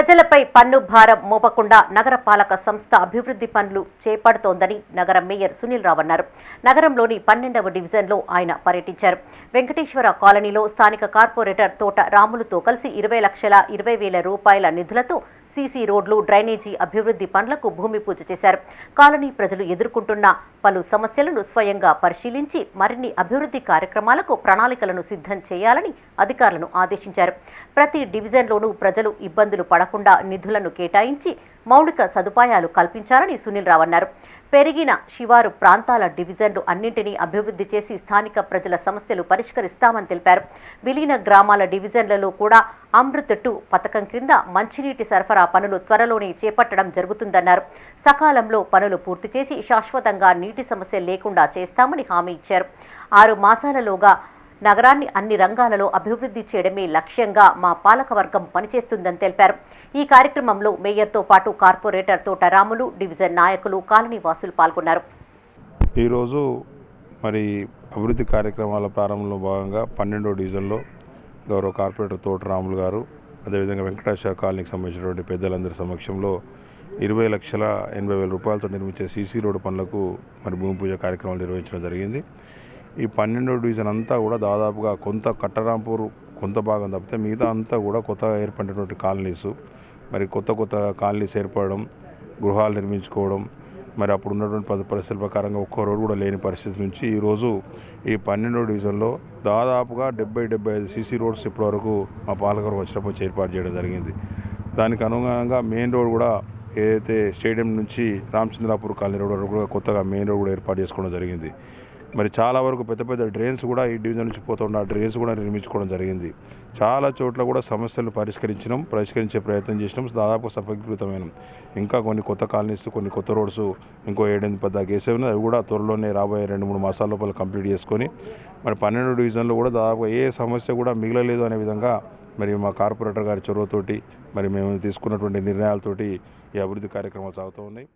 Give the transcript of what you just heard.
ప్రజలపై పన్ను భారం మోపకుండా నగరపాలక సంస్థ అభివృద్ధి పనులు చేపడుతోందని నగర మేయర్ సునీల్ రావు అన్నారు. నగరంలోని పన్నెండవ డివిజన్లో ఆయన పర్యటించారు. వెంకటేశ్వర కాలనీలో స్థానిక కార్పొరేటర్ తోట రాములుతో కలిసి ఇరవై లక్షల ఇరవై వేల రూపాయల నిధులతో సీసీ రోడ్లు డ్రైనేజీ అభివృద్ధి పనులకు భూమి పూజ చేశారు. కాలనీ ప్రజలు ఎదుర్కొంటున్న పలు సమస్యలను స్వయంగా పరిశీలించి మరిన్ని అభివృద్ధి కార్యక్రమాలకు ప్రణాళికలను సిద్ధం చేయాలని అధికారులను ఆదేశించారు. ప్రతి డివిజన్లోనూ ప్రజలు ఇబ్బందులు పడకుండా నిధులను కేటాయించి మౌలిక సదుపాయాలు కల్పించాలని సునీల్ రావు అన్నారు. పెరిగిన శివారు ప్రాంతాల డివిజన్లు అన్నింటినీ అభివృద్ధి చేసి స్థానిక ప్రజల సమస్యలు పరిష్కరిస్తామని తెలిపారు. విలీన గ్రామాల డివిజన్లలో కూడా అమృత్ టూ పథకం క్రింద మంచినీటి సరఫరా పనులు త్వరలోనే చేపట్టడం జరుగుతుందన్నారు. సకాలంలో పనులు పూర్తి చేసి శాశ్వతంగా నీటి సమస్య లేకుండా చేస్తామని హామీ ఇచ్చారు. ఆరు మాసాలలోగా నగరాన్ని అన్ని రంగాలలో అభివృద్ధి చేయడమే లక్ష్యంగా మా పాలకవర్గం పనిచేస్తుందని తెలిపారు. ఈ కార్యక్రమంలో మేయర్తో పాటు కార్పొరేటర్ తోటరాములు డివిజన్ నాయకులు కాలనీ వాసులు పాల్గొన్నారు. ఈరోజు మరి అభివృద్ధి కార్యక్రమాల ప్రారంభంలో భాగంగా పన్నెండో డివిజన్లో గౌరవ కార్పొరేటర్ తోట రాములు గారు అదేవిధంగా వెంకటేశ్వర కాలనీకి సంబంధించినటువంటి పెద్దలందరి సమక్షంలో ఇరవై లక్షల ఎనభై వేల రూపాయలతో నిర్మించే సీసీ రోడ్డు పనులకు మరి భూమి పూజ కార్యక్రమాలు నిర్వహించడం జరిగింది. ఈ పన్నెండో డివిజన్ అంతా కూడా దాదాపుగా కొంత కట్టరాంపూర్ కొంత భాగం తప్పితే మిగతా అంతా కూడా కొత్తగా ఏర్పడినటువంటి కాలనీస్. మరి కొత్త కొత్త కాలనీస్ ఏర్పడడం గృహాలు నిర్మించుకోవడం మరి అప్పుడు ఉన్నటువంటి పద పరిస్థితుల ప్రకారంగా ఒక్కో రోడ్డు కూడా లేని పరిస్థితి నుంచి ఈరోజు ఈ పన్నెండో డివిజన్లో దాదాపుగా డెబ్బై డెబ్బై ఐదు సీసీ రోడ్స్ ఇప్పటివరకు మా పాలకరు వచ్చినప్పుడు ఏర్పాటు చేయడం జరిగింది. దానికి అనుగుణంగా మెయిన్ రోడ్ కూడా ఏదైతే స్టేడియం నుంచి రామచంద్రాపూర్ కాలనీ రోడ్ వరకు కూడా కొత్తగా మెయిన్ రోడ్ కూడా ఏర్పాటు చేసుకోవడం జరిగింది. మరి చాలా వరకు పెద్ద పెద్ద డ్రైన్స్ కూడా ఈ డివిజన్ నుంచి పోతున్న ఆ డ్రైన్స్ కూడా నిర్మించుకోవడం జరిగింది. చాలా చోట్ల కూడా సమస్యలు పరిష్కరించడం పరిష్కరించే ప్రయత్నం చేసినాం. దాదాపు సఫలీకృతమైన. ఇంకా కొన్ని కొత్త కాలనీస్ కొన్ని కొత్త రోడ్స్ ఇంకో ఏడెనిమిది పెద్ద కేసు ఉన్నాయి. అవి కూడా త్వరలోనే రాబోయే రెండు మూడు మాసాల లోపల కంప్లీట్ చేసుకొని మరి పన్నెండు డివిజన్లో కూడా దాదాపు ఏ సమస్య కూడా మిగలలేదు అనే విధంగా మరి మా కార్పొరేటర్ గారి చొరవతోటి మరి మేము తీసుకున్నటువంటి నిర్ణయాలతోటి ఈ అభివృద్ధి కార్యక్రమాలు సాగుతూ ఉన్నాయి.